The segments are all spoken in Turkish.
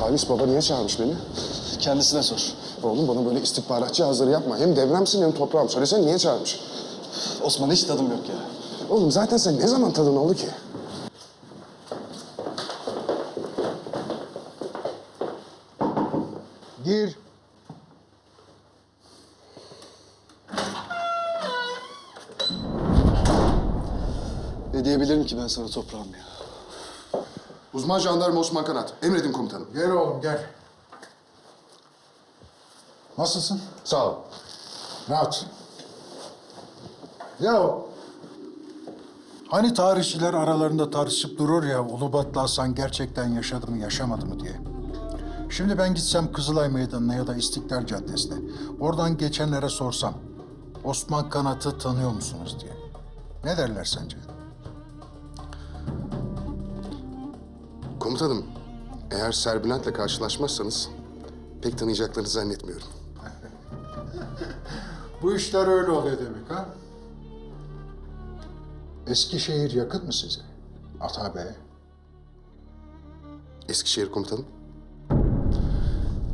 Halis baba niye çağırmış beni? Kendisine sor. Oğlum bana böyle istihbaratçı hazırı yapma. Hem devremsin hem toprağım. Söylesene niye çağırmış? Osman hiç tadım yok ya. Oğlum zaten sen ne zaman tadın oldu ki? Gir. Ne diyebilirim ki ben sana toprağım ya? Uzman jandarma Osman Kanat. Emredin komutanım. Gel oğlum gel. Nasılsın? Sağ ol. Rahat. Ya hani tarihçiler aralarında tartışıp durur ya Ulubatlı Hasan gerçekten yaşadı mı yaşamadı mı diye. Şimdi ben gitsem Kızılay Meydanı'na ya da İstiklal Caddesi'ne. Oradan geçenlere sorsam Osman Kanat'ı tanıyor musunuz diye. Ne derler sence? Komutanım, eğer Serbülent'le karşılaşmazsanız pek tanıyacaklarını zannetmiyorum. Bu işler öyle oluyor demek ha? Eskişehir yakın mı size? Ata Bey. Eskişehir komutanım.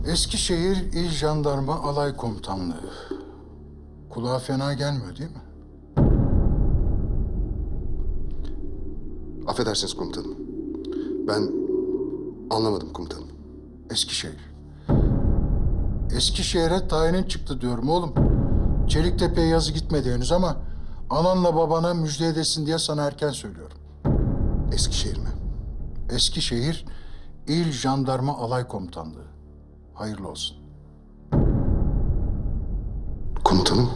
Eskişehir İl Jandarma Alay Komutanlığı. Kulağa fena gelmiyor değil mi? Affedersiniz komutanım. Ben anlamadım komutanım. Eskişehir. Eskişehir'e tayinin çıktı diyorum oğlum. Çeliktepe'ye yazı gitmedi henüz ama ananla babana müjde edesin diye sana erken söylüyorum. Eskişehir mi? Eskişehir İl Jandarma Alay Komutanlığı. Hayırlı olsun. Komutanım,